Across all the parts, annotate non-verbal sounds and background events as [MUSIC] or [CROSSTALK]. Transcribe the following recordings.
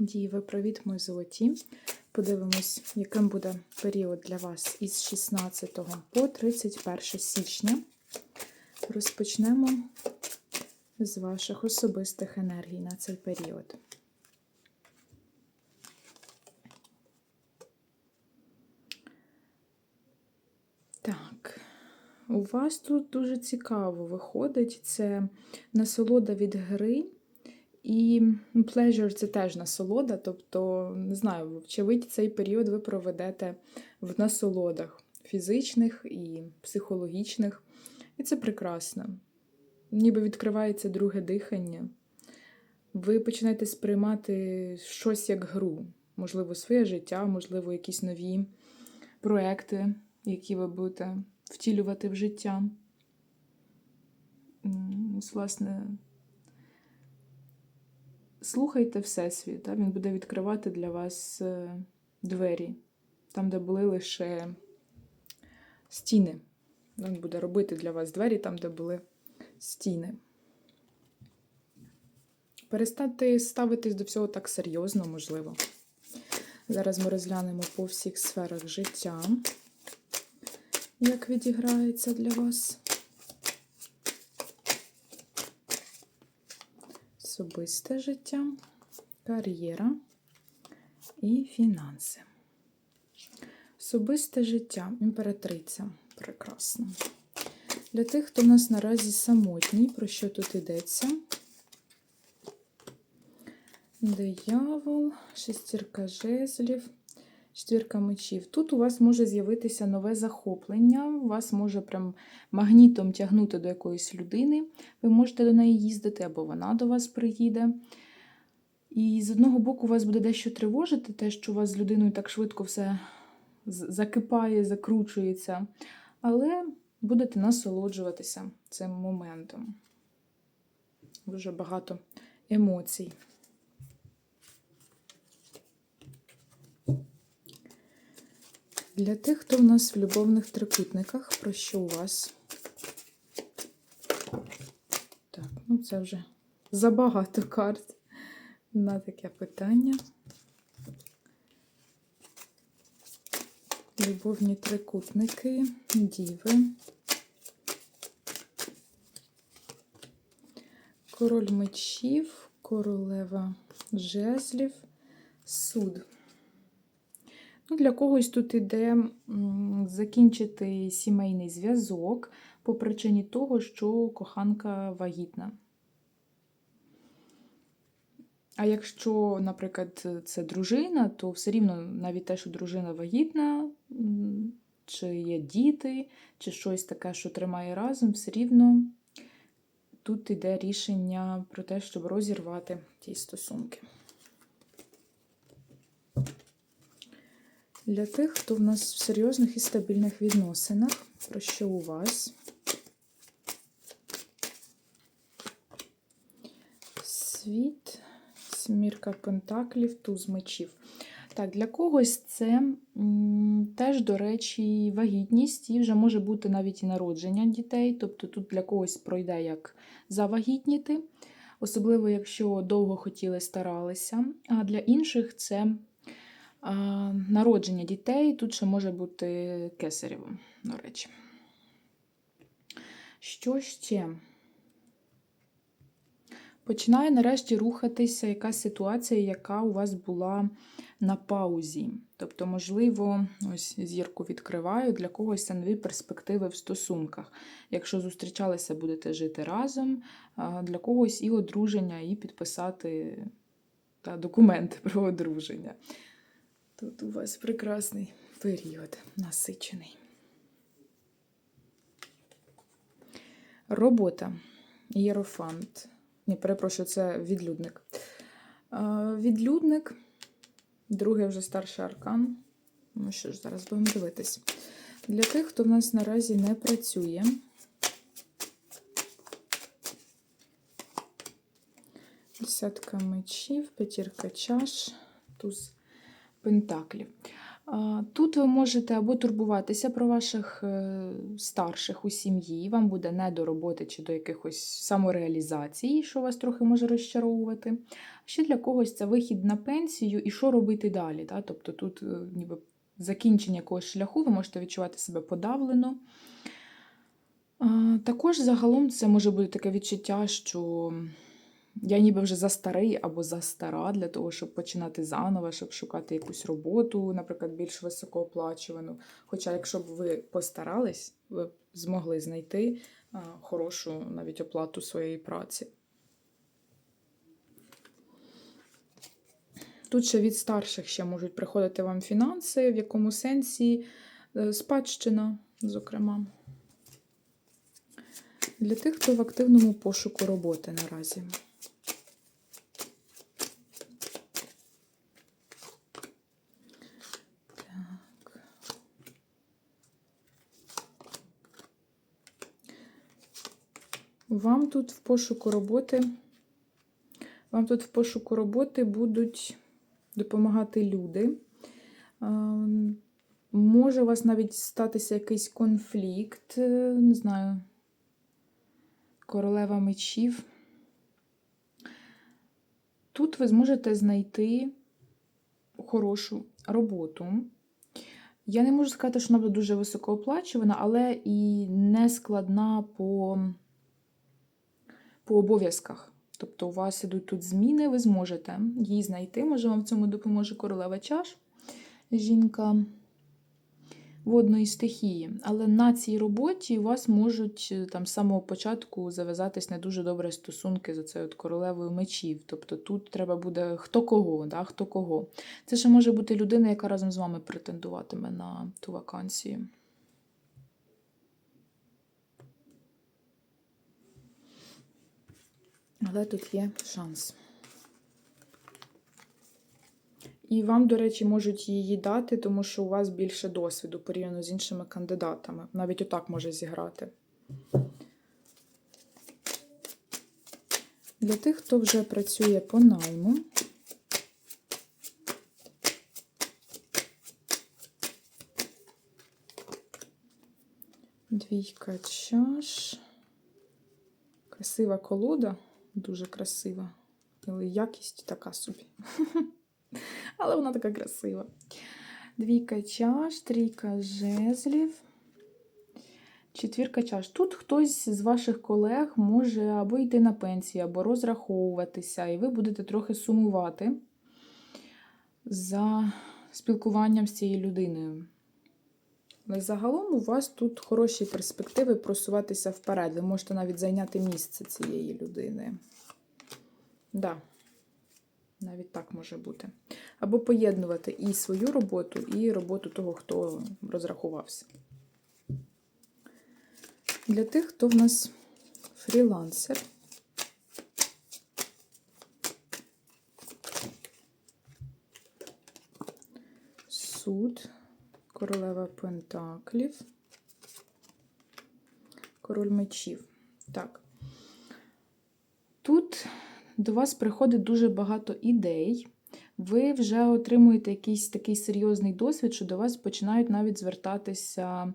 Діви, привіт, мої золоті. Подивимось, яким буде період для вас із 16 по 31 січня. Розпочнемо з ваших особистих енергій на цей період. Так, у вас тут дуже цікаво виходить. Це насолода від гри. І pleasure – це теж насолода, тобто, не знаю, вочевидь, цей період ви проведете в насолодах фізичних і психологічних. І це прекрасно. Ніби відкривається друге дихання. Ви починаєте сприймати щось як гру, можливо, своє життя, можливо, якісь нові проекти, які ви будете втілювати в життя. Власне, слухайте Всесвіт, а він буде відкривати для вас е, двері, там, де були лише стіни. Він буде робити для вас двері там, де були стіни. Перестати ставитись до всього так серйозно, можливо. Зараз ми розглянемо по всіх сферах життя, як відіграється для вас. Особисте життя, кар'єра і фінанси. Особисте життя, імператриця. Прекрасно. Для тих, хто в нас наразі самотній, про що тут йдеться? Диявол, шестірка жезлів, четвірка мечів. Тут у вас може з'явитися нове захоплення, вас може прям магнітом тягнути до якоїсь людини. Ви можете до неї їздити, або вона до вас приїде. І з одного боку, вас буде дещо тривожити, те, що у вас з людиною так швидко все закипає, закручується. Але будете насолоджуватися цим моментом. Дуже багато емоцій. Для тих, хто в нас в любовних трикутниках, про що у вас? Так, ну це вже забагато карт на таке питання. Любовні трикутники, діви. Король мечів, королева жезлів, суд. Ну, для когось тут іде закінчити сімейний зв'язок по причині того, що коханка вагітна. А якщо, наприклад, це дружина, то все рівно навіть те, що дружина вагітна, чи є діти, чи щось таке, що тримає разом, все рівно тут йде рішення про те, щоб розірвати ті стосунки. Для тих, хто в нас в серйозних і стабільних відносинах, про що у вас? Світ, смірка пентаклів, туз мечів. Так, для когось це м, теж, до речі, вагітність, і вже може бути навіть і народження дітей. Тобто тут для когось пройде як завагітніти, особливо якщо довго хотіли, старалися. А для інших це народження дітей. Тут ще може бути кесарєво, до речі. Що ще? Починає нарешті рухатися якась ситуація, яка у вас була на паузі. Тобто, можливо, ось зірку відкриваю, для когось це нові перспективи в стосунках. Якщо зустрічалися, будете жити разом, для когось і одруження, і підписати та, документи про одруження. Тут у вас прекрасний період, насичений. Робота. Єрофант. Ні, перепрошую, це відлюдник. Відлюдник, другий вже старший аркан. Ну що ж, зараз будемо дивитись. Для тих, хто в нас наразі не працює. Десятка мечів, п'ятірка чаш, туз пентаклів. Тут ви можете або турбуватися про ваших е, старших у сім'ї, вам буде не до роботи чи до якихось самореалізації, що вас трохи може розчаровувати. Ще для когось це вихід на пенсію і що робити далі. Да? Тобто тут е, ніби закінчення якогось шляху, ви можете відчувати себе подавлено. Також загалом це може бути таке відчуття, що я ніби вже застарий або застара для того, щоб починати заново, щоб шукати якусь роботу, наприклад, більш високооплачувану. Хоча, якщо б ви постарались, ви б змогли знайти хорошу навіть оплату своєї праці. Тут ще від старших ще можуть приходити вам фінанси, в якому сенсі е, спадщина, зокрема. Для тих, хто в активному пошуку роботи наразі. Вам тут в пошуку роботи. Вам тут в пошуку роботи будуть допомагати люди. Може у вас навіть статися якийсь конфлікт, е, не знаю, королева мечів. Тут ви зможете знайти хорошу роботу. Я не можу сказати, що вона буде дуже високооплачувана, але і не складна по, по обов'язках. Тобто, у вас ідуть тут зміни, ви зможете її знайти. Може, вам в цьому допоможе королева чаш, жінка водної стихії. Але на цій роботі у вас можуть е, там з самого початку зав'язатись не дуже добре стосунки за цією королевою мечів. Тобто тут треба буде хто кого, да, хто кого. Це ще може бути людина, яка разом з вами претендуватиме на ту вакансію. Але тут є шанс. І вам, до речі, можуть її дати, тому що у вас більше досвіду порівняно з іншими кандидатами. Навіть отак може зіграти. Для тих, хто вже працює по найму. Двійка чаш. Красива колода, дуже красива. Але якість така собі. [LAUGHS] Але вона така красива. Двійка чаш, трійка жезлів. Четвірка чаш. Тут хтось з ваших колег може або йти на пенсію, або розраховуватися, і ви будете трохи сумувати за спілкуванням з цією людиною. Загалом у вас тут хороші перспективи просуватися вперед. Ви можете навіть зайняти місце цієї людини. Да. Навіть так може бути. Або поєднувати і свою роботу, і роботу того, хто розрахувався. Для тих, хто в нас фрілансер. Суд, королева Пентаклів, король мечів. Так. Тут до вас приходить дуже багато ідей. Ви вже отримуєте якийсь такий серйозний досвід, що до вас починають навіть звертатися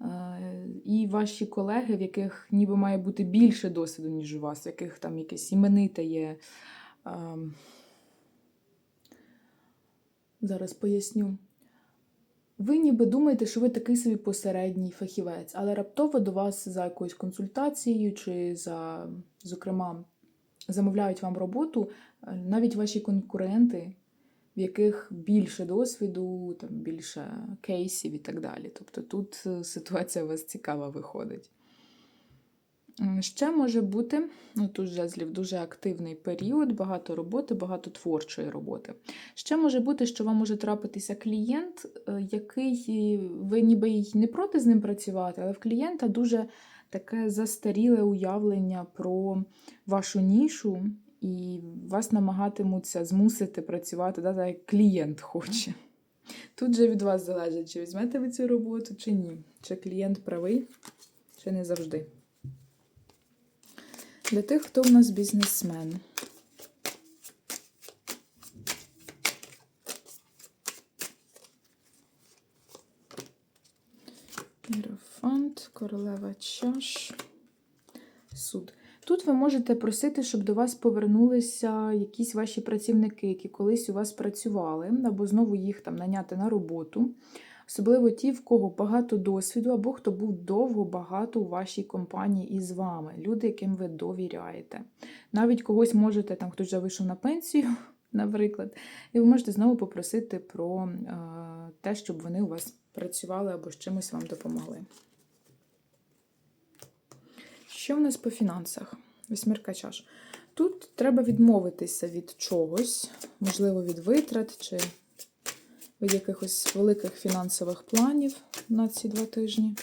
е, і ваші колеги, в яких ніби має бути більше досвіду, ніж у вас, в яких там якесь імените є. Е, зараз поясню. Ви ніби думаєте, що ви такий собі посередній фахівець, але раптово до вас за якоюсь консультацією чи за, зокрема, замовляють вам роботу е, навіть ваші конкуренти, в яких більше досвіду, там більше кейсів і так далі. Тобто тут е, ситуація у вас цікава виходить. Ще може бути, ну тут жезлів дуже активний період, багато роботи, багато творчої роботи. Ще може бути, що вам може трапитися клієнт, е, який ви ніби й не проти з ним працювати, але в клієнта дуже таке застаріле уявлення про вашу нішу, і вас намагатимуться змусити працювати, так як клієнт хоче. Тут же від вас залежить, чи візьмете ви цю роботу, чи ні. Чи клієнт правий, чи не завжди для тих, хто в нас бізнесмен. Ірофант, королева чаш, суд. Тут ви можете просити, щоб до вас повернулися якісь ваші працівники, які колись у вас працювали, або знову їх там наняти на роботу. Особливо ті, в кого багато досвіду, або хто був довго багато у вашій компанії із вами, люди, яким ви довіряєте. Навіть когось можете, там хтось вже вийшов на пенсію, [LAUGHS] наприклад, і ви можете знову попросити про е, те, щоб вони у вас працювали або з чимось вам допомогли. Що в нас по фінансах? Вісьмірка чаш. Тут треба відмовитися від чогось, можливо, від витрат чи якихось великих фінансових планів на ці два тижні.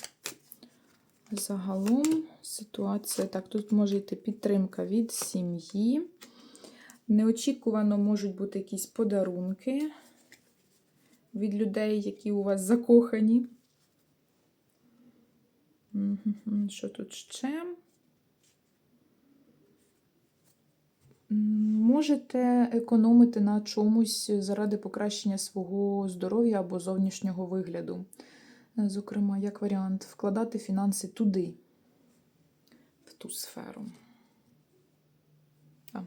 Загалом ситуація так, тут може йти підтримка від сім'ї. Неочікувано можуть бути якісь подарунки від людей, які у вас закохані. Що тут ще? Можете економити на чомусь заради покращення свого здоров'я або зовнішнього вигляду. Зокрема, як варіант, вкладати фінанси туди, в ту сферу. А,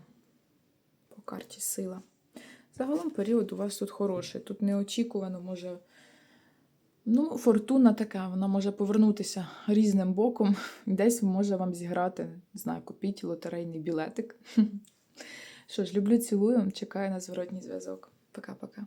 по карті сила. Загалом період у вас тут хороший. Тут неочікувано може. Ну, фортуна така, вона може повернутися різним боком. [LAUGHS] Десь може вам зіграти, не знаю, купіть лотерейний білетик. Що ж, люблю, цілую, чекаю на зворотній зв'язок. Пока-пока.